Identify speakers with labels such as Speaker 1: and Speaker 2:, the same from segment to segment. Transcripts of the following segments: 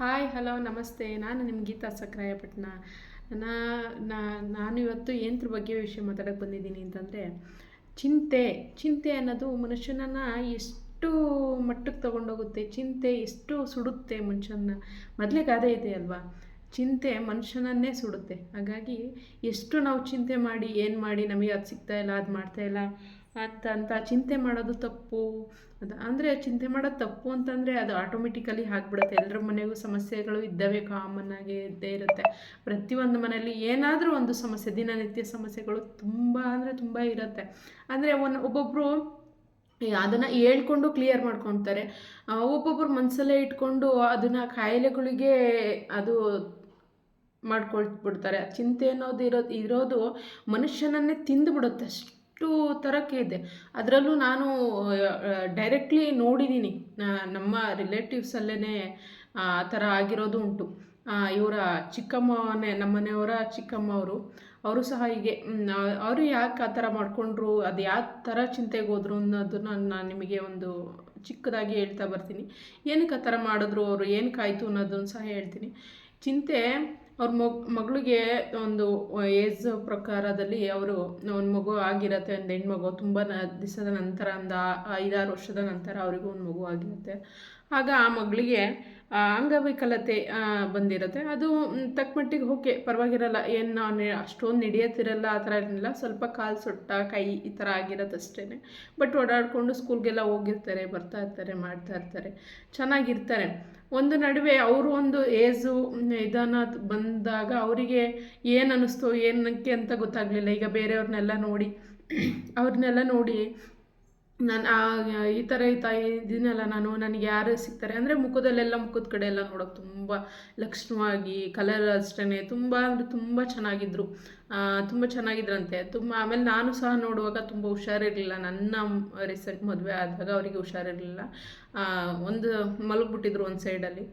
Speaker 1: Hi hello ನಮಸ್ತೆ. ನಾನು ನಿಮ್ಮ ಗೀತಾ ಸಕ್ರಾಯಪಟ್ಟಣ ನಾ, ನಾನು ಇವತ್ತು ಏನದ್ರ ಬಗ್ಗೆ ವಿಷಯ ಮಾತಾಡೋಕ್ಕೆ ಬಂದಿದ್ದೀನಿ ಅಂತಂದರೆ, ಚಿಂತೆ. ಚಿಂತೆ ಅನ್ನೋದು ಮನುಷ್ಯನನ್ನು ಎಷ್ಟು ಮಟ್ಟಕ್ಕೆ ತಗೊಂಡೋಗುತ್ತೆ, ಚಿಂತೆ ಎಷ್ಟು ಸುಡುತ್ತೆ ಮನುಷ್ಯನ ಮೊದಲೇ ಗಾದೆ ಇದೆ ಅಲ್ವಾ? ಚಿಂತೆ ಮನುಷ್ಯನನ್ನೇ ಸುಡುತ್ತೆ. ಹಾಗಾಗಿ, ಎಷ್ಟು ನಾವು ಚಿಂತೆ ಮಾಡಿ, ಏನು ಮಾಡಿ, ನಮಗೆ ಅದು ಸಿಗ್ತಾ ಇಲ್ಲ, ಅದು ಮಾಡ್ತಾ ಇಲ್ಲ ಅಂತ ಚಿಂತೆ ಮಾಡೋದು ತಪ್ಪು. ಅದು ಅಂದರೆ ಚಿಂತೆ ಮಾಡೋದು ತಪ್ಪು ಅಂತಂದರೆ ಅದು ಆಟೋಮೆಟಿಕಲಿ ಆಗಿಬಿಡುತ್ತೆ. ಎಲ್ಲರ ಮನೆಗೂ ಸಮಸ್ಯೆಗಳು ಇದ್ದಾವೆ ಕಾಮನ್ ಆಗಿ ಇದ್ದೇ ಇರುತ್ತೆ. ಪ್ರತಿಯೊಂದು ಮನೆಯಲ್ಲಿ ಏನಾದರೂ ಒಂದು ಸಮಸ್ಯೆ, ದಿನನಿತ್ಯ ಸಮಸ್ಯೆಗಳು ತುಂಬ ಅಂದರೆ ತುಂಬ ಇರುತ್ತೆ. ಅಂದರೆ ಒನ್ ಒಬ್ಬೊಬ್ಬರು ಅದನ್ನು ಹೇಳ್ಕೊಂಡು ಕ್ಲಿಯರ್ ಮಾಡ್ಕೊತಾರೆ. ಒಬ್ಬೊಬ್ಬರು ಮನಸ್ಸಲ್ಲೇ ಇಟ್ಕೊಂಡು ಅದನ್ನು ಕಾಯಿಲೆಗಳಿಗೆ ಅದು ಮಾಡ್ಕೊಳ್ಬಿಡ್ತಾರೆ. ಚಿಂತೆ ಅನ್ನೋದು ಇರೋದು ಇರೋದು ಮನುಷ್ಯನನ್ನೇ ತಿಂದುಬಿಡುತ್ತೆ ಅಷ್ಟು. ಥರಕ್ಕೆ ಇದೆ. ಅದರಲ್ಲೂ ನಾನು ಡೈರೆಕ್ಟ್ಲಿ ನೋಡಿದ್ದೀನಿ ನಮ್ಮ ರಿಲೇಟಿವ್ಸಲ್ಲೇ ಆ ಥರ ಆಗಿರೋದು ಉಂಟು. ಇವರ ಚಿಕ್ಕಮ್ಮನೇ ನಮ್ಮನೆಯವರ ಚಿಕ್ಕಮ್ಮ ಅವರು ಅವರು ಸಹ ಹೀಗೆ. ಅವರು ಯಾಕೆ ಆ ಥರ ಮಾಡಿಕೊಂಡ್ರು, ಅದು ಯಾವ ಥರ ಚಿಂತೆಗೆ ಹೋದ್ರು ಅನ್ನೋದನ್ನ ನಾನು ನಿಮಗೆ ಒಂದು ಚಿಕ್ಕದಾಗಿ ಹೇಳ್ತಾ ಬರ್ತೀನಿ. ಏನಕ್ಕೆ ಆ ಥರ ಮಾಡಿದ್ರು, ಅವರು ಏನಕ್ಕಾಯಿತು ಅನ್ನೋದನ್ನು ಸಹ ಹೇಳ್ತೀನಿ. ಚಿಂತೆ ಅವ್ರ ಮಗ್ ಮಗಳಿಗೆ ಒಂದು ಏಜ್ ಪ್ರಕಾರದಲ್ಲಿ ಅವರು ಒಂದು ಮಗು ಆಗಿರತ್ತೆ, ಒಂದು ಹೆಣ್ಮಗು ತುಂಬ ದಿವಸದ ನಂತರ ಒಂದು ಐದಾರು ವರ್ಷದ ನಂತರ ಅವರಿಗೂ ಒಂದು ಮಗು ಆಗಿರುತ್ತೆ. ಆಗ ಆ ಮಗಳಿಗೆ ಅಂಗವಿಕಲತೆ ಬಂದಿರುತ್ತೆ. ಅದು ತಕ್ಕಮಟ್ಟಿಗೆ ತಕ್ಕ ಮಟ್ಟಿಗೆ ಓಕೆ, ಪರವಾಗಿರಲ್ಲ, ಏನು ನಾನು ಅಷ್ಟೊಂದು ನಡೆಯತ್ತಿರಲ್ಲ ಆ ಥರ ಇರಲಿಲ್ಲ ಸ್ವಲ್ಪ ಕಾಲು ಸೊಟ್ಟ, ಕೈ ಈ ಥರ ಆಗಿರೋದು ಅಷ್ಟೇ ಬಟ್ ಓಡಾಡಿಕೊಂಡು ಸ್ಕೂಲ್ಗೆಲ್ಲ ಹೋಗಿರ್ತಾರೆ, ಬರ್ತಾ ಇರ್ತಾರೆ, ಮಾಡ್ತಾ ಇರ್ತಾರೆ. ಚೆನ್ನಾಗಿರ್ತಾರೆ. ಒಂದು ನಡುವೆ ಅವರು ಒಂದು ಏಜು ಇದನ್ನು ಬಂದಾಗ ಅವರಿಗೆ ಏನು ಅನ್ನಿಸ್ತು ಏನಕ್ಕೆ ಅಂತ ಗೊತ್ತಾಗಲಿಲ್ಲ. ಈಗ ಬೇರೆಯವ್ರನ್ನೆಲ್ಲ ನೋಡಿ, ಅವ್ರನ್ನೆಲ್ಲ ನೋಡಿ ನಾನು ಈ ಥರ ಈ ತಾಯಿ ಇದ್ದೀನಲ್ಲ ನಾನು ನನಗೆ ಯಾರು ಸಿಗ್ತಾರೆ? ಅಂದರೆ ಮುಖದಲ್ಲೆಲ್ಲ ಮುಖದ ಕಡೆ ಎಲ್ಲ ನೋಡೋಕೆ ತುಂಬ ಲಕ್ಷಣವಾಗಿ ಕಲರ್ ಅಷ್ಟೇ ತುಂಬ, ಅಂದರೆ ತುಂಬ ಚೆನ್ನಾಗಿದ್ರು. ತುಂಬ ಚೆನ್ನಾಗಿದ್ರಂತೆ. ತುಂಬ, ಆಮೇಲೆ ನಾನು ಸಹ ನೋಡುವಾಗ ತುಂಬ ಹುಷಾರಿರಲಿಲ್ಲ. ನನ್ನ ರೀಸೆಂಟ್ ಮದುವೆ ಆದಾಗ ಅವರಿಗೆ ಹುಷಾರಿರಲಿಲ್ಲ. ಒಂದು ಮಲಗಿಬಿಟ್ಟಿದ್ರು ಒಂದು ಸೈಡಲ್ಲಿ.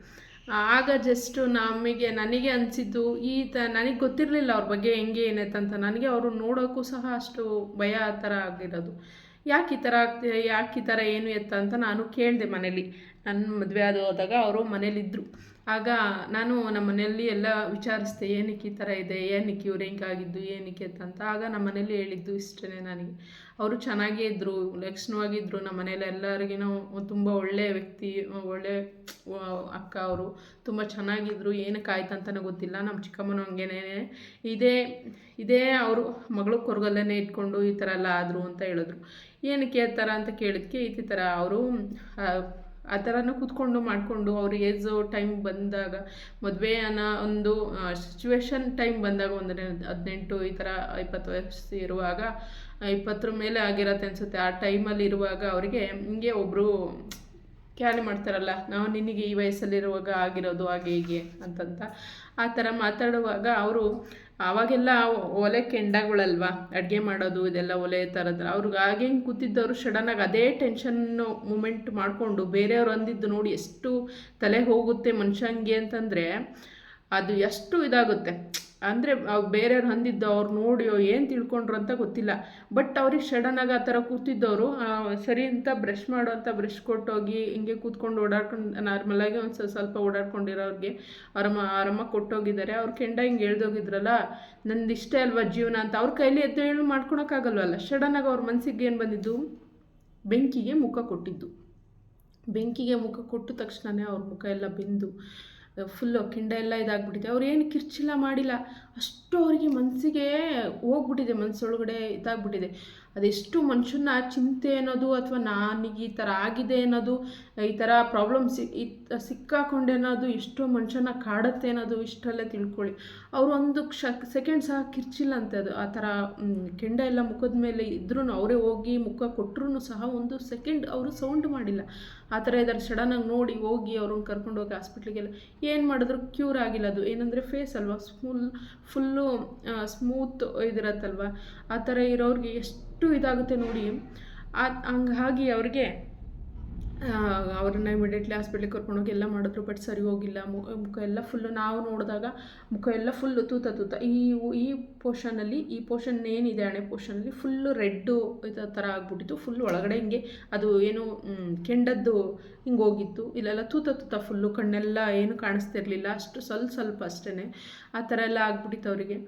Speaker 1: ಆಗ ಜಸ್ಟು ನಮಗೆ, ನನಗೆ ಅನಿಸಿದ್ದು ಈ ತ, ನನಗೆ ಗೊತ್ತಿರಲಿಲ್ಲ ಅವ್ರ ಬಗ್ಗೆ ಹೆಂಗೆ ಏನೈತಂತ ನನಗೆ ಅವರು ನೋಡೋಕ್ಕೂ ಸಹ ಅಷ್ಟು ಭಯ ಆ ಥರ ಆಗಿರೋದು ಯಾಕೆ ಈ ಥರ ಆಗ್ತಿದೆ ಯಾಕೆ ಈ ಥರ ಏನು ಎತ್ತ ಅಂತ ನಾನು ಕೇಳಿದೆ ಮನೇಲಿ. ನನ್ನ ಮದುವೆ ಆದ ಹೋದಾಗ ಅವರು ಮನೇಲಿದ್ದರು ಆಗ ನಾನು ನಮ್ಮ ಮನೆಯಲ್ಲಿ ಎಲ್ಲ ವಿಚಾರಿಸ್ದೆ, ಏನಕ್ಕೆ ಈ ಥರ ಇದೆ, ಏನಕ್ಕೆ ಇವ್ರು ಆಗಿದ್ದು ಏನಕ್ಕೆ ಅಂತ ಆಗ ನಮ್ಮ ಮನೇಲಿ ಹೇಳಿದ್ದು ಇಷ್ಟೇ ನನಗೆ. ಅವರು ಚೆನ್ನಾಗೇ ಇದ್ದರು ಲಕ್ಷಣವಾಗಿದ್ದರು ನಮ್ಮ ಮನೇಲಿ ಎಲ್ಲರಿಗೂ ತುಂಬ ಒಳ್ಳೆಯ ವ್ಯಕ್ತಿ, ಒಳ್ಳೆ ಅಕ್ಕ ಅವರು ತುಂಬ ಚೆನ್ನಾಗಿದ್ದರು ಏನಕ್ಕೆ ಆಯ್ತು ಅಂತಲೇ ಗೊತ್ತಿಲ್ಲ. ನಮ್ಮ ಚಿಕ್ಕಮ್ಮನ ಹಂಗೇನೆ. ಇದೇ ಇದೇ ಅವರು ಮಗಳು ಕೊರಗಲ್ಲೇ ಇಟ್ಕೊಂಡು ಈ ಥರ ಎಲ್ಲ ಆದರು ಅಂತ ಹೇಳಿದ್ರು. ಏನಕ್ಕೆ ಥರ ಅಂತ ಕೇಳಿದ್ಕೆ ಈ ಥರ ಅವರು ಆ ಥರನೂ ಕೂತ್ಕೊಂಡು ಮಾಡಿಕೊಂಡು ಅವ್ರ ಏಜು ಟೈಮ್ ಬಂದಾಗ ಮದುವೆ ಅನ್ನೋ ಒಂದು ಸಿಚುವೇಶನ್ ಟೈಮ್ ಬಂದಾಗ ಒಂದು ಹದಿನೆಂಟು, ಈ ಥರ ಇಪ್ಪತ್ತು ವಯಸ್ಸು ಇರುವಾಗ, ಇಪ್ಪತ್ತರ ಮೇಲೆ ಆಗಿರತ್ತೆ ಅನಿಸುತ್ತೆ. ಆ ಟೈಮಲ್ಲಿ ಇರುವಾಗ ಅವರಿಗೆ ಹಿಂಗೆ ಒಬ್ಬರು ಕ್ಯಾಲಿ ಮಾಡ್ತಾರಲ್ಲ, ನಾವು ನಿನಗೆ ಈ ವಯಸ್ಸಲ್ಲಿರುವಾಗ ಆಗಿರೋದು ಹಾಗೆ ಹೀಗೆ ಅಂತಂತ ಆ ಥರ ಮಾತಾಡುವಾಗ ಅವರು ಆವಾಗೆಲ್ಲ ಒಲೆ ಕೆಂಡಗಳಲ್ವ, ಅಡುಗೆ ಮಾಡೋದು, ಇದೆಲ್ಲ ಒಲೆ ಥರದ್ರ ಅವ್ರಿಗೆ ಹಿಂಗೆ ಕೂತಿದ್ದವರು ಸಡನ್ನಾಗಿ ಅದೇ ಟೆನ್ಷನ್ನು ಮೂಮೆಂಟ್ ಮಾಡಿಕೊಂಡು ಬೇರೆಯವ್ರು ಅಂದಿದ್ದು ನೋಡಿ ಎಷ್ಟು ತಲೆ ಹೋಗುತ್ತೆ ಮನುಷ್ಯಂಗೆ ಅಂತಂದರೆ, ಅದು ಎಷ್ಟು ಇದಾಗುತ್ತೆ. ಅಂದರೆ ಬೇರೆಯವ್ರು ಅಂದಿದ್ದು ಅವ್ರು ನೋಡಿಯೋ ಏನು ತಿಳ್ಕೊಂಡ್ರು ಅಂತ ಗೊತ್ತಿಲ್ಲ. ಬಟ್ ಅವ್ರಿಗೆ ಸಡನ್ನಾಗಿ ಆ ಥರ ಕೂತಿದ್ದವರು ಸರಿ ಅಂತ ಬ್ರಷ್ ಮಾಡು ಬ್ರಷ್ ಕೊಟ್ಟೋಗಿ ಹಿಂಗೆ ಕೂತ್ಕೊಂಡು ಓಡಾಡ್ಕೊಂಡು ನಾರ್ಮಲಾಗಿ ಒಂದು ಸ್ವಲ್ಪ ಸ್ವಲ್ಪ ಓಡಾಡ್ಕೊಂಡಿರೋರಿಗೆ ಅವರಮ್ಮ ಅವರಮ್ಮ ಕೊಟ್ಟೋಗಿದ್ದಾರೆ. ಅವ್ರ ಕೆಂಡ ಹಿಂಗೆ ಹೇಳ್ದೋಗಿದ್ರಲ್ಲ ನಂದು ಇಷ್ಟ ಅಲ್ವಾ ಜೀವನ ಅಂತ. ಅವ್ರ ಕೈಲಿ ಎದ್ದು ಹೇಳಿ ಮಾಡ್ಕೊಳಕ್ಕಾಗಲ್ವಲ್ಲ. ಸಡನ್ನಾಗಿ ಅವ್ರ ಮನಸ್ಸಿಗೆ ಏನು ಬಂದಿದ್ದು? ಬೆಂಕಿಗೆ ಮುಖ ಕೊಟ್ಟಿದ್ದು. ಬೆಂಕಿಗೆ ಮುಖ ಕೊಟ್ಟ ತಕ್ಷಣವೇ ಅವ್ರ ಮುಖ ಎಲ್ಲ ಬೆಂದು ಫುಲ್ಲು ಕಿಂಡ ಎಲ್ಲ ಇದಾಗ್ಬಿಟ್ಟಿದೆ. ಅವ್ರು ಏನು ಕಿರ್ಚಿಲ್ಲ ಮಾಡಿಲ್ಲ. ಅಷ್ಟು ಅವರಿಗೆ ಮನಸ್ಸಿಗೆ ಹೋಗ್ಬಿಟ್ಟಿದೆ ಮನಸ್ಸೊಳಗಡೆ ಇದಾಗ್ಬಿಟ್ಟಿದೆ. ಅದೆಷ್ಟು ಮನುಷ್ಯನ ಚಿಂತೆ ಅನ್ನೋದು ಅಥವಾ ನನಗೆ ಈ ಥರ ಆಗಿದೆ ಅನ್ನೋದು, ಈ ಥರ ಪ್ರಾಬ್ಲಮ್ ಸಿ ಸಿಕ್ಕಾಕೊಂಡೆ ಅನ್ನೋದು ಎಷ್ಟೋ ಮನುಷ್ಯನ ಕಾಡುತ್ತೆ ಅನ್ನೋದು ಇಷ್ಟರಲ್ಲೇ ತಿಳ್ಕೊಳ್ಳಿ. ಅವರು ಒಂದು ಕ್ಷ ಸೆಕೆಂಡ್ ಸಹ ಕಿರ್ಚಿಲ್ಲ ಅಂತ ಅದು. ಆ ಥರ ಕೆಂಡ ಎಲ್ಲ ಮುಖದ ಮೇಲೆ ಇದ್ರೂ ಅವರೇ ಹೋಗಿ ಮುಖ ಕೊಟ್ಟರು ಸಹ ಒಂದು ಸೆಕೆಂಡ್ ಅವರು ಸೌಂಡ್ ಮಾಡಿಲ್ಲ. ಆ ಥರ ಇದ್ದಾರೆ. ಸಡನ್ನಾಗಿ ನೋಡಿ ಹೋಗಿ ಅವ್ರನ್ನ ಕರ್ಕೊಂಡು ಹೋಗಿ ಹಾಸ್ಪಿಟ್ಲಿಗೆಲ್ಲ ಏನು ಮಾಡಿದ್ರು ಕ್ಯೂರ್ ಆಗಿಲ್ಲ ಅದು. ಏನಂದರೆ ಫೇಸ್ ಅಲ್ವಾ? ಸ್ಮೂಲ್ ಫುಲ್ಲು ಸ್ಮೂತ್ ಇದಿರತ್ತಲ್ವ? ಆ ಥರ ಇರೋರಿಗೆ ಎಷ್ಟು ಇದಾಗುತ್ತೆ ನೋಡಿ. ಹಂಗಾಗಿ ಅವ್ರಿಗೆ ಅವ್ರನ್ನ ಇಮಿಡಿಯೇಟ್ಲಿ ಹಾಸ್ಪಿಟ್ಲಿಗೆ ಕರ್ಕೊಂಡೋಗಿ ಎಲ್ಲ ಮಾಡಿದ್ರು ಬಟ್ ಸರಿ ಹೋಗಿಲ್ಲ. ಮುಖ ಎಲ್ಲ ಫುಲ್ಲು ನಾವು ನೋಡಿದಾಗ ಮುಖ ಎಲ್ಲ ಫುಲ್ಲು ತೂತ ತೂತ. ಈ ಈ ಪೋರ್ಷನಲ್ಲಿ ಈ ಪೋರ್ಷನ್ ಏನಿದೆ ಹಣೆ ಪೋರ್ಷನಲ್ಲಿ ಫುಲ್ಲು ರೆಡ್ಡು ಇದ ಥರ ಆಗ್ಬಿಟ್ಟಿತ್ತು. ಫುಲ್ ಒಳಗಡೆ ಹಿಂಗೆ ಅದು ಏನು ಕೆಂಡದ್ದು ಹಿಂಗೆ ಹೋಗಿತ್ತು. ಇಲ್ಲೆಲ್ಲ ತೂತ ತೂತ ಫುಲ್ಲು ಕಣ್ಣೆಲ್ಲ ಏನು ಕಾಣಿಸ್ತಿರ್ಲಿಲ್ಲ. ಅಷ್ಟು ಸ್ವಲ್ಪ ಸ್ವಲ್ಪ ಅಷ್ಟೇ ಆ ಥರ ಎಲ್ಲ ಆಗ್ಬಿಟ್ಟಿತ್ತು ಅವರಿಗೆ.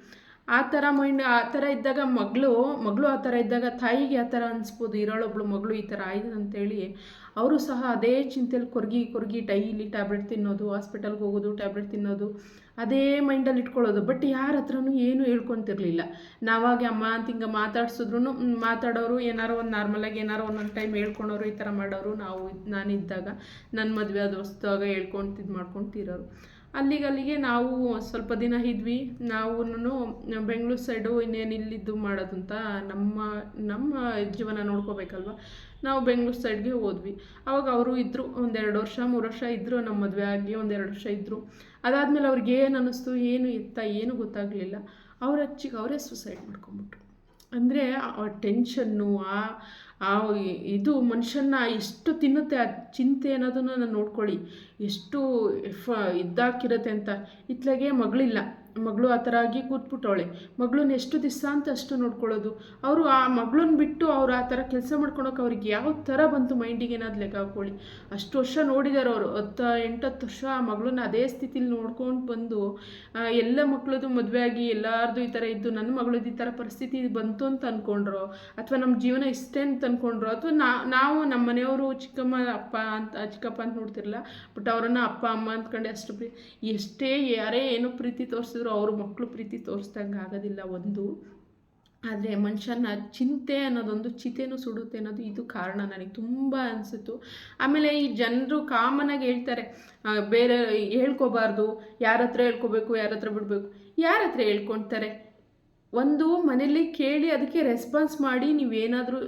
Speaker 1: ಆ ಥರ ಮೈಂಡ್ ಆ ಥರ ಇದ್ದಾಗ ಮಗಳು ಮಗಳು ಆ ಥರ ಇದ್ದಾಗ ತಾಯಿಗೆ ಆ ಥರ ಅನಿಸ್ಬೋದು. ಇರೋಳೊಬ್ಳು ಮಗಳು ಈ ಥರ ಆಯ್ತು ಅಂತೇಳಿ ಅವರು ಸಹ ಅದೇ ಚಿಂತೆಯಲ್ಲಿ ಕೊರಗಿ ಕೊರಗಿ ಡೈಲಿ ಟ್ಯಾಬ್ಲೆಟ್ ತಿನ್ನೋದು ಹಾಸ್ಪಿಟಲ್ಗೆ ಹೋಗೋದು ಟ್ಯಾಬ್ಲೆಟ್ ತಿನ್ನೋದು, ಅದೇ ಮೈಂಡಲ್ಲಿ ಇಟ್ಕೊಳ್ಳೋದು. ಬಟ್ ಯಾರ ಹತ್ರನೂ ಏನೂ ಹೇಳ್ಕೊತಿರ್ಲಿಲ್ಲ. ನಾವಾಗೆ ಅಮ್ಮ ಅಂತ ಹಿಂಗೆ ಮಾತಾಡ್ಸಿದ್ರು ಮಾತಾಡೋರು ಏನಾರೋ ಒಂದು ನಾರ್ಮಲಾಗಿ ಏನಾರೋ ಒಂದೊಂದು ಟೈಮ್ ಹೇಳ್ಕೊಳೋರು ಈ ಥರ ಮಾಡೋರು ನಾವು ನಾನಿದ್ದಾಗ ನನ್ನ ಮದುವೆ ಅದು ಹೊಸ್ದಾಗ ಹೇಳ್ಕೊಂಡು ಇದು ಮಾಡ್ಕೊತಿರೋರು. ಅಲ್ಲಿಗೆ ನಾವು ಸ್ವಲ್ಪ ದಿನ ಇದ್ವಿ. ನಾವು ಬೆಂಗಳೂರು ಸೈಡು ಇನ್ನೇನು ಇಲ್ಲಿದ್ದು ಮಾಡೋದಂತ ನಮ್ಮ ನಮ್ಮ ಜೀವನ ನೋಡ್ಕೋಬೇಕಲ್ವ? ನಾವು ಬೆಂಗಳೂರು ಸೈಡ್ಗೆ ಹೋದ್ವಿ. ಅವಾಗ ಅವರು ಇದ್ದರು ಒಂದೆರಡು ವರ್ಷ, ಮೂರು ವರ್ಷ ಇದ್ದರು ನಮ್ಮ ಮದುವೆ ಆಗಿ ಒಂದೆರಡು ವರ್ಷ ಇದ್ದರು ಅದಾದಮೇಲೆ ಅವ್ರಿಗೆ ಏನು ಅನ್ನಿಸ್ತು, ಏನು ಇತ್ತ ಏನು ಗೊತ್ತಾಗಲಿಲ್ಲ. ಅವ್ರ ಅಚ್ಚಿಗೆ ಅವರೇ ಸುಸೈಡ್ ಮಾಡ್ಕೊಂಬಿಟ್ರು ಅಂದರೆ ಆ ಟೆನ್ಷನ್ನು ಆ ಆ ಇದು ಮನುಷ್ಯನ ಎಷ್ಟು ತಿನ್ನುತ್ತೆ, ಆ ಚಿಂತೆ ಅನ್ನೋದನ್ನು ನಾನು ನೋಡ್ಕೊಳ್ಳಿ. ಎಷ್ಟು ಇದ್ದಾಕಿರುತ್ತೆ ಅಂತ. ಇತ್ಲಾಗೆ ಮಗಳಿಲ್ಲ. ಮಗಳು ಆ ಥರ ಆಗಿ ಕೂತ್ಬಿಟ್ಟವಳೆ. ಮಗಳನ್ನ ಎಷ್ಟು ದಿವಸ ಅಂತ ಅಷ್ಟು ನೋಡ್ಕೊಳ್ಳೋದು. ಅವರು ಆ ಮಗಳನ್ನ ಬಿಟ್ಟು ಅವ್ರು ಆ ಥರ ಕೆಲಸ ಮಾಡ್ಕೊಳಕ್ಕೆ ಅವ್ರಿಗೆ ಯಾವ ಥರ ಬಂತು ಮೈಂಡಿಗೆ ಏನಾದ್ರು ಲೆಕ್ಕ ಹಾಕೊಳ್ಳಿ ಅಷ್ಟು ವರ್ಷ ನೋಡಿದ್ದಾರೆ ಅವರು. ಹತ್ತು ಎಂಟತ್ತು ವರ್ಷ ಆ ಮಗಳನ್ನ ಅದೇ ಸ್ಥಿತಿಲಿ ನೋಡ್ಕೊಂಡು ಬಂದು ಎಲ್ಲ ಮಕ್ಕಳದು ಮದುವೆ ಆಗಿ ಎಲ್ಲಾರ್ದು ಈ ಥರ ಇದ್ದು, ನನ್ನ ಮಗಳದ್ದು ಈ ಥರ ಪರಿಸ್ಥಿತಿ ಬಂತು ಅಂತ ಅಂದ್ಕೊಂಡ್ರು ಅಥವಾ ನಮ್ಮ ಜೀವನ ಇಷ್ಟೇ ಅಂತ ಅಂದ್ಕೊಂಡ್ರು ಅಥವಾ ನಾವು ನಮ್ಮ ಮನೆಯವರು ಚಿಕ್ಕಮ್ಮ, ಅಪ್ಪ ಅಂತ, ಚಿಕ್ಕಪ್ಪ ಅಂತ ನೋಡ್ತಿರಲ್ಲ ಬಟ್ ಅವರನ್ನು ಅಪ್ಪ, ಅಮ್ಮ ಅಂದ್ಕೊಂಡೆ ಅಷ್ಟು ಎಷ್ಟೇ ಯಾರೇ ಏನೋ ಪ್ರೀತಿ ತೋರಿಸಿದ್ರು ಅವ್ರ ಮಕ್ಕಳು ಪ್ರೀತಿ ತೋರಿಸ್ದಂಗೆ ಆಗೋದಿಲ್ಲ ಒಂದು. ಆದರೆ ಮನುಷ್ಯನ ಚಿಂತೆ ಅನ್ನೋದೊಂದು, ಚಿತೆನೂ ಸುಡುತ್ತೆ ಅನ್ನೋದು ಇದು ಕಾರಣ ನನಗೆ ತುಂಬ ಅನಿಸಿತು ಆಮೇಲೆ ಈ ಜನರು ಕಾಮನಾಗಿ ಹೇಳ್ತಾರೆ ಬೇರೆ ಹೇಳ್ಕೋಬಾರ್ದು ಯಾರ ಹತ್ರ ಹೇಳ್ಕೊಬೇಕು ಯಾರ ಹತ್ರ ಬಿಡಬೇಕು ಯಾರ ಹತ್ರ ಹೇಳ್ಕೊಳ್ತಾರೆ? ಒಂದು ಮನೇಲಿ ಕೇಳಿ ಅದಕ್ಕೆ ರೆಸ್ಪಾನ್ಸ್ ಮಾಡಿ ನೀವೇನಾದರೂ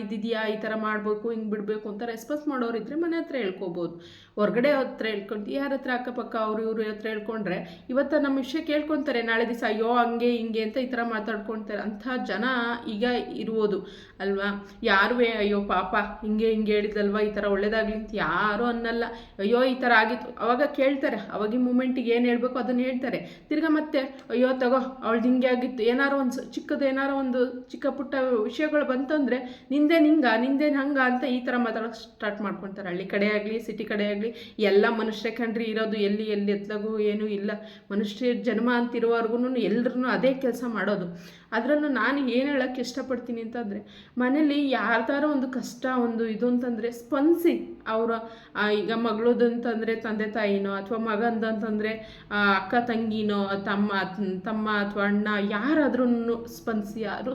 Speaker 1: ಇದಿದೆಯಾ, ಈ ಥರ ಮಾಡಬೇಕು, ಹಿಂಗೆ ಬಿಡಬೇಕು ಅಂತ ರೆಸ್ಪಾನ್ಸ್ ಮಾಡೋರಿದ್ರೆ ಮನೆ ಹತ್ರ ಹೇಳ್ಕೊಬೋದು. ಹೊರಗಡೆ ಹತ್ರ ಹೇಳ್ಕೊಂಡು, ಯಾರ ಹತ್ರ ಅಕ್ಕಪಕ್ಕ ಅವರು ಇವ್ರ ಹತ್ರ ಹೇಳ್ಕೊಂಡ್ರೆ ಇವತ್ತು ನಮ್ಮ ವಿಷಯ ಕೇಳ್ಕೊತಾರೆ, ನಾಳೆ ದಿವಸ ಅಯ್ಯೋ, ಹಂಗೆ, ಹಿಂಗೆ ಅಂತ ಈ ಥರ ಮಾತಾಡ್ಕೊತಾರೆ. ಅಂಥ ಜನ ಈಗ ಇರ್ಬೋದು, ಅಲ್ವಾ? ಯಾರು ಅಯ್ಯೋ, ಪಾಪ, ಹಿಂಗೆ ಹಿಂಗೆ ಹೇಳಿದಲ್ವಾ ಈ ಥರ ಒಳ್ಳೇದಾಗಲಿ ಅಂತ ಯಾರೂ ಅನ್ನಲ್ಲ. ಅಯ್ಯೋ, ಈ ಥರ ಆಗಿತ್ತು. ಅವಾಗ ಕೇಳ್ತಾರೆ, ಅವಾಗಿನ ಮೂಮೆಂಟಿಗೆ ಏನು ಹೇಳಬೇಕು ಅದನ್ನು ಹೇಳ್ತಾರೆ. ತಿರ್ಗಾ ಮತ್ತೆ, ಅಯ್ಯೋ, ತಗೋ, ಅವಳ್ದು ಹಿಂಗೆ ಆಗಿತ್ತು. ಏನಾರೋ ಒಂದು ಚಿಕ್ಕದ ಏನಾರೋ ಒಂದು ಚಿಕ್ಕ ಪುಟ್ಟ ವಿಷಯಗಳು ಬಂತಂದರೆ ನಿಂದೆ ನಿಂಗ, ನಿಂದೆ ಹಂಗ ಅಂತ ಈ ಥರ ಮಾತಾಡೋಕೆ ಸ್ಟಾರ್ಟ್ ಮಾಡ್ಕೊತಾರೆ. ಹಳ್ಳಿ ಕಡೆ ಆಗಲಿ ಸಿಟಿ ಕಡೆ ಆಗಲಿ, ಎಲ್ಲ ಮನುಷ್ಯ ಕಂಡ್ರಿ ಇರೋದು ಎಲ್ಲಿ ಎಲ್ಲಿ ಎತ್ಲಾಗೂ ಏನೂ ಇಲ್ಲ. ಮನುಷ್ಯ ಜನ್ಮ ಅಂತಿರುವವರೆಗೂ ಎಲ್ಲರೂ ಅದೇ ಕೆಲಸ ಮಾಡೋದು. ಅದರಲ್ಲೂ ನಾನು ಏನು ಹೇಳೋಕ್ಕೆ ಇಷ್ಟಪಡ್ತೀನಿ ಅಂತಂದರೆ, ಮನೇಲಿ ಯಾರ್ದಾರೋ ಒಂದು ಕಷ್ಟ, ಒಂದು ಇದು ಅಂತಂದರೆ, ಸ್ಪಂದಿಸಿ ಅವರ ಈಗ ಮಗಳದ್ದು ಅಂತಂದರೆ ತಂದೆ ತಾಯಿನೋ ಅಥವಾ ಮಗಂದಂತಂದರೆ ಅಕ್ಕ ತಂಗಿನೋ, ತಮ್ಮ ತಮ್ಮ ಅಥವಾ ಅಣ್ಣ ಯಾರಾದ್ರೂ ಸ್ಪಂದಿಸಿ, ಯಾರು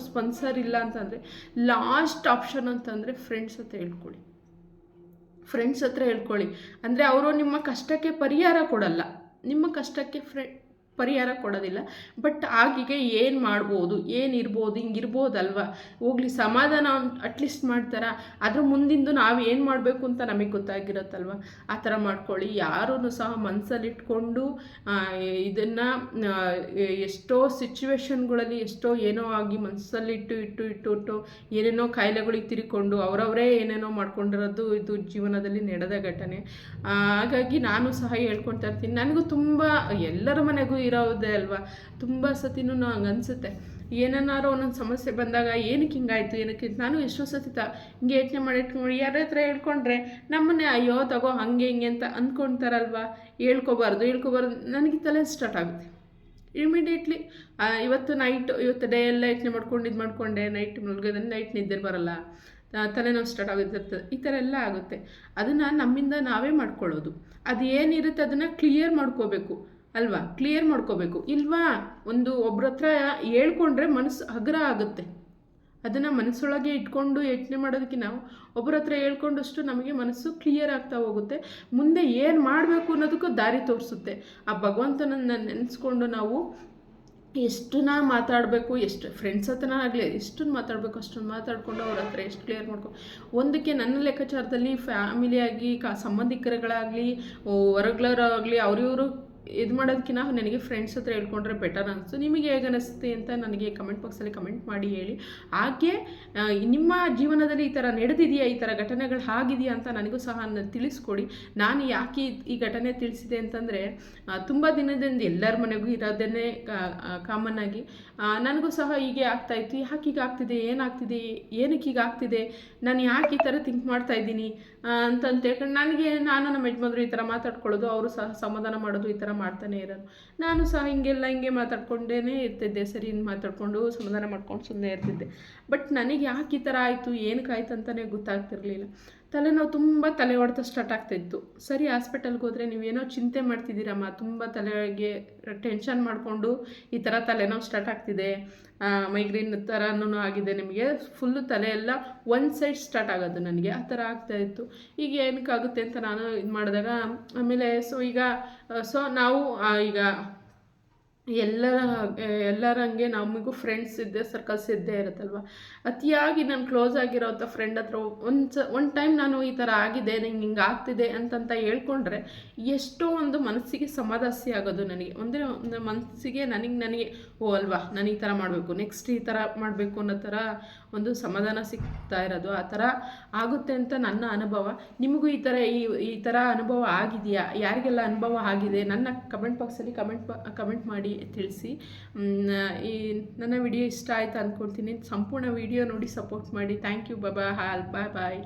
Speaker 1: ಇಲ್ಲ ಅಂತಂದರೆ, ಲಾಸ್ಟ್ ಆಪ್ಷನ್ ಅಂತಂದರೆ ಫ್ರೆಂಡ್ಸ್ ಹತ್ರ ಹೇಳ್ಕೊಳ್ಳಿ. ಫ್ರೆಂಡ್ಸ್ ಹತ್ರ ಹೇಳ್ಕೊಳ್ಳಿ. ಅಂದರೆ ಅವರು ನಿಮ್ಮ ಕಷ್ಟಕ್ಕೆ ಪರಿಹಾರ ಕೊಡಲ್ಲ. ನಿಮ್ಮ ಕಷ್ಟಕ್ಕೆ ಫ್ರೆ ಪರಿಹಾರ ಕೊಡೋದಿಲ್ಲ. ಬಟ್ ಆಗಿಗೆ ಏನು ಮಾಡ್ಬೋದು, ಏನು ಇರ್ಬೋದು ಹಿಂಗಿರ್ಬೋದಲ್ವ ಹೋಗ್ಲಿ, ಸಮಾಧಾನ ಅಟ್ಲೀಸ್ಟ್ ಮಾಡ್ತಾರ? ಅದ್ರ ಮುಂದಿಂದು ನಾವು ಏನು ಮಾಡಬೇಕು ಅಂತ ನಮಗೆ ಗೊತ್ತಾಗಿರುತ್ತಲ್ವ? ಆ ಥರ ಮಾಡ್ಕೊಳ್ಳಿ. ಯಾರೂ ಸಹ ಮನಸ್ಸಲ್ಲಿಟ್ಕೊಂಡು ಇದನ್ನು ಎಷ್ಟೋ ಸಿಚುವೇಶನ್ಗಳಲ್ಲಿ ಎಷ್ಟೋ ಏನೋ ಆಗಿ ಮನಸ್ಸಲ್ಲಿಟ್ಟು ಇಟ್ಟು ಇಟ್ಟು ಇಟ್ಟು ಏನೇನೋ ಕಾಯಿಲೆಗಳಿಗೆ ತಿರ್ಕೊಂಡು ಅವರವರೇ ಏನೇನೋ ಮಾಡ್ಕೊಂಡಿರೋದು ಇದು ಜೀವನದಲ್ಲಿ ನಡೆದ ಘಟನೆ. ಹಾಗಾಗಿ ನಾನು ಸಹ ಹೇಳ್ಕೊಳ್ತಾ ಇರ್ತೀನಿ. ನನಗೂ ತುಂಬ ಎಲ್ಲರ ಮನೆಗೂ ಇರೋದೇ ಅಲ್ವಾ? ತುಂಬ ಸತಿನೂ ನಂಗೆ ಅನಿಸುತ್ತೆ. ಏನನ್ನಾರೋ ಒಂದೊಂದು ಸಮಸ್ಯೆ ಬಂದಾಗ ಏನಕ್ಕೆ ಹಿಂಗಾಯ್ತು ಏನಕ್ಕೆ ನಾನು ಎಷ್ಟೋ ಸತಿ ತ ಹಿಂಗೆ ಯೋಚನೆ ಮಾಡಿ ಇಟ್ಕೊಂಡು ಯಾರ ಹತ್ರ ಹೇಳ್ಕೊಂಡ್ರೆ ನಮ್ಮನ್ನೇ ಅಯ್ಯೋ ತಗೋ ಹಂಗೆ ಹಿಂಗೆ ಅಂತ ಅಂದ್ಕೊಳ್ತಾರಲ್ವ ಹೇಳ್ಕೊಬಾರ್ದು ಹೇಳ್ಕೊಬಾರ್ದು. ನನಗೆ ತಲೆ ಸ್ಟಾರ್ಟ್ ಆಗುತ್ತೆ. ಇಮಿಡಿಯೇಟ್ಲಿ ಇವತ್ತು ನೈಟ್ ಇವತ್ತು ಡೇ ಎಲ್ಲ ಯೋಚನೆ ಮಾಡ್ಕೊಂಡು ಇದು ಮಾಡ್ಕೊಂಡೆ ನೈಟ್ ಮಲ್ಗೋದ್ರೆ ನೈಟ್ ನಿದ್ದೆ ಬರಲ್ಲ. ತಲೆನೋವು ಸ್ಟಾರ್ಟ್ ಆಗುತ್ತೆ ಈ ಥರ ಎಲ್ಲ ಆಗುತ್ತೆ. ಅದನ್ನು ನಮ್ಮಿಂದ ನಾವೇ ಮಾಡ್ಕೊಳ್ಳೋದು. ಅದು ಏನಿರುತ್ತೆ ಅದನ್ನು ಕ್ಲಿಯರ್ ಮಾಡ್ಕೋಬೇಕು. ಅಲ್ವಾ? ಕ್ಲಿಯರ್ ಮಾಡ್ಕೋಬೇಕು. ಇಲ್ವಾ? ಒಂದು ಒಬ್ರ ಹತ್ರ ಹೇಳ್ಕೊಂಡ್ರೆ ಮನಸ್ಸು ಹಗುರ ಆಗುತ್ತೆ. ಅದನ್ನು ಮನಸ್ಸೊಳಗೆ ಇಟ್ಕೊಂಡು ಯೋಚನೆ ಮಾಡೋದಕ್ಕೆ ನಾವು ಒಬ್ಬರ ಹತ್ರ ಹೇಳ್ಕೊಂಡಷ್ಟು ನಮಗೆ ಮನಸ್ಸು ಕ್ಲಿಯರ್ ಆಗ್ತಾ ಹೋಗುತ್ತೆ. ಮುಂದೆ ಏನು ಮಾಡಬೇಕು ಅನ್ನೋದಕ್ಕೂ ದಾರಿ ತೋರಿಸುತ್ತೆ. ಆ ಭಗವಂತನನ್ನು ನೆನೆಸ್ಕೊಂಡು ನಾವು ಎಷ್ಟನ್ನ ಮಾತಾಡಬೇಕು, ಎಷ್ಟು ಫ್ರೆಂಡ್ಸ್ ಹತ್ರನ ಆಗಲಿ ಎಷ್ಟನ್ನು ಮಾತಾಡಬೇಕು ಅಷ್ಟನ್ನು ಮಾತಾಡಿಕೊಂಡು ಅವ್ರ ಹತ್ರ ಎಷ್ಟು ಕ್ಲಿಯರ್ ಮಾಡ್ಕೊ, ಒಂದಕ್ಕೆ ನನ್ನ ಲೆಕ್ಕಾಚಾರದಲ್ಲಿ ಫ್ಯಾಮಿಲಿಯಾಗಿ ಕಾ, ಸಂಬಂಧಿಕರುಗಳಾಗಲಿ ಹೊರಗ್ಲರಾಗಲಿ ಅವ್ರಿವರು ಇದು ಮಾಡೋದಕ್ಕಿಂತ ನನಗೆ ಫ್ರೆಂಡ್ಸ್ ಹತ್ರ ಹೇಳ್ಕೊಂಡ್ರೆ ಬೆಟರ್ ಅನಿಸ್ತು. ನಿಮಗೆ ಹೇಗೆ ಅನಿಸುತ್ತೆ ಅಂತ ನನಗೆ ಕಮೆಂಟ್ ಬಾಕ್ಸಲ್ಲಿ ಕಮೆಂಟ್ ಮಾಡಿ ಹೇಳಿ. ಹಾಗೆ ನಿಮ್ಮ ಜೀವನದಲ್ಲಿ ಈ ಥರ ನಡೆದಿದೆಯಾ? ಈ ಥರ ಘಟನೆಗಳು ಆಗಿದೆಯಾ ಅಂತ ನನಗೂ ಸಹ ತಿಳಿಸ್ಕೊಡಿ. ನಾನು ಯಾಕೆ ಈ- ಘಟನೆ ತಿಳಿಸಿದೆ ಅಂತಂದರೆ ತುಂಬ ದಿನದಿಂದ ಎಲ್ಲರ ಮನೆಗೂ ಇರೋದನ್ನೇ ಕಾಮನ್ ಆಗಿ ನನಗೂ ಸಹ ಹೀಗೆ ಆಗ್ತಾಯಿತ್ತು ಯಾಕೆ ಹೀಗೆ ಆಗ್ತಿದೆ? ಏನಾಗ್ತಿದೆ? ಏನಕ್ಕೆ ಹೀಗೆ ಆಗ್ತಿದೆ? ನಾನು ಯಾಕೆ ಈ ಥರ ಥಿಂಕ್ ಮಾಡ್ತಾ ಇದ್ದೀನಿ? ಅಂತಂತ ಹೇಳ್ಕೊಂಡು ನನಗೆ, ನಾನು ನಮ್ಮ ಯಜಮಾನ್ರು ಈ ಥರ ಮಾತಾಡ್ಕೊಳ್ಳೋದು, ಅವರು ಸಹ ಸಮಾಧಾನ ಮಾಡೋದು ಈ ಥರ ಮಾಡ್ತಾನೆ ಇರೋದು. ನಾನು ಸಹ ಹಿಂಗೆಲ್ಲ ಹಿಂಗೆ ಮಾತಾಡ್ಕೊಂಡೇ ಇರ್ತಿದ್ದೆ. ಸರಿ ಮಾತಾಡ್ಕೊಂಡು ಸಮಾಧಾನ ಮಾಡ್ಕೊಂಡು ಸುಮ್ಮನೆ ಇರ್ತಿದ್ದೆ. ಬಟ್ ನನಗೆ ಯಾಕೆ ಈ ಥರ ಆಯಿತು ಏನಕ್ಕಾಯ್ತು ಅಂತಲೇ ಗೊತ್ತಾಗ್ತಿರ್ಲಿಲ್ಲ. ತಲೆನೋವು ತುಂಬ ತಲೆ ಹೊಡೆತ ಸ್ಟಾರ್ಟ್ ಆಗ್ತಾಯಿತ್ತು ಸರಿ ಹಾಸ್ಪಿಟಲ್ಗೆ ಹೋದರೆ ನೀವೇನೋ ಚಿಂತೆ ಮಾಡ್ತಿದ್ದೀರಮ್ಮ. ತುಂಬ ತಲೆಗೆ ಟೆನ್ಷನ್ ಮಾಡಿಕೊಂಡು ಈ ಥರ ತಲೆನೋವು ಸ್ಟಾರ್ಟ್ ಆಗ್ತಿದೆ. ಮೈಗ್ರೇನ್ ಥರನೂ ಆಗಿದೆ ನಿಮಗೆ. ಫುಲ್ಲು ತಲೆ ಎಲ್ಲ ಒನ್ ಸೈಡ್ ಸ್ಟಾರ್ಟ್ ಆಗೋದು ನನಗೆ. ಆ ಥರ ಆಗ್ತಾಯಿತ್ತು ಈಗ ಏನಕ್ಕಾಗುತ್ತೆ ಅಂತ ನಾನು ಇದು ಮಾಡಿದಾಗ, ಆಮೇಲೆ ಸೊ ಈಗ ಸೊ ನಾವು ಈಗ ಎಲ್ಲರ ಎಲ್ಲರಂಗೆ ನಮಗೂ ಫ್ರೆಂಡ್ಸ್ ಇದ್ದೇ ಸರ್ಕಲ್ಸ್ ಇದ್ದೇ ಇರುತ್ತಲ್ವ? ಅತಿಯಾಗಿ ನಾನು ಕ್ಲೋಸ್ ಆಗಿರೋಂಥ ಫ್ರೆಂಡ್ ಹತ್ರ ಒಂದು ಸ ಒಂದು ಟೈಮ್ ನಾನು ಈ ಥರ ಆಗಿದೆ, ನಂಗೆ ಹಿಂಗೆ ಆಗ್ತಿದೆ ಅಂತಂತ ಹೇಳ್ಕೊಂಡ್ರೆ ಎಷ್ಟೋ ಒಂದು ಮನಸ್ಸಿಗೆ ಸಮಾಧಾಸಿ ಆಗೋದು ನನಗೆ. ಅಂದರೆ ಒಂದು ಮನಸ್ಸಿಗೆ ನನಗೆ ನನಗೆ, ಓ ಅಲ್ವಾ, ನಾನು ಈ ಥರ ಮಾಡಬೇಕು ನೆಕ್ಸ್ಟ್ ಈ ಥರ ಮಾಡಬೇಕು ಅನ್ನೋ ಥರ ಒಂದು ಸಮಾಧಾನ ಸಿಗ್ತಾ ಇರೋದು. ಆ ಥರ ಆಗುತ್ತೆ ಅಂತ ನನ್ನ ಅನುಭವ. ನಿಮಗೂ ಈ ಥರ ಈ ಈ ಥರ ಅನುಭವ ಆಗಿದೆಯಾ? ಯಾರಿಗೆಲ್ಲ ಅನುಭವ ಆಗಿದೆ? ನನ್ನ ಕಮೆಂಟ್ ಬಾಕ್ಸಲ್ಲಿ ಕಮೆಂಟ್ ಕಮೆಂಟ್ ಮಾಡಿ. ತಿಳಿಸಿ. ಈ ನನ್ನ ವಿಡಿಯೋ ಇಷ್ಟ ಆಯಿತು ಅಂದ್ಕೊಳ್ತೀನಿ ಸಂಪೂರ್ಣ ವಿಡಿಯೋ ನೋಡಿ ಸಪೋರ್ಟ್ ಮಾಡಿ. ಥ್ಯಾಂಕ್ ಯು ಬಾಬಾ ಹಾಲ್, ಬಾಯ್ ಬಾಯ್.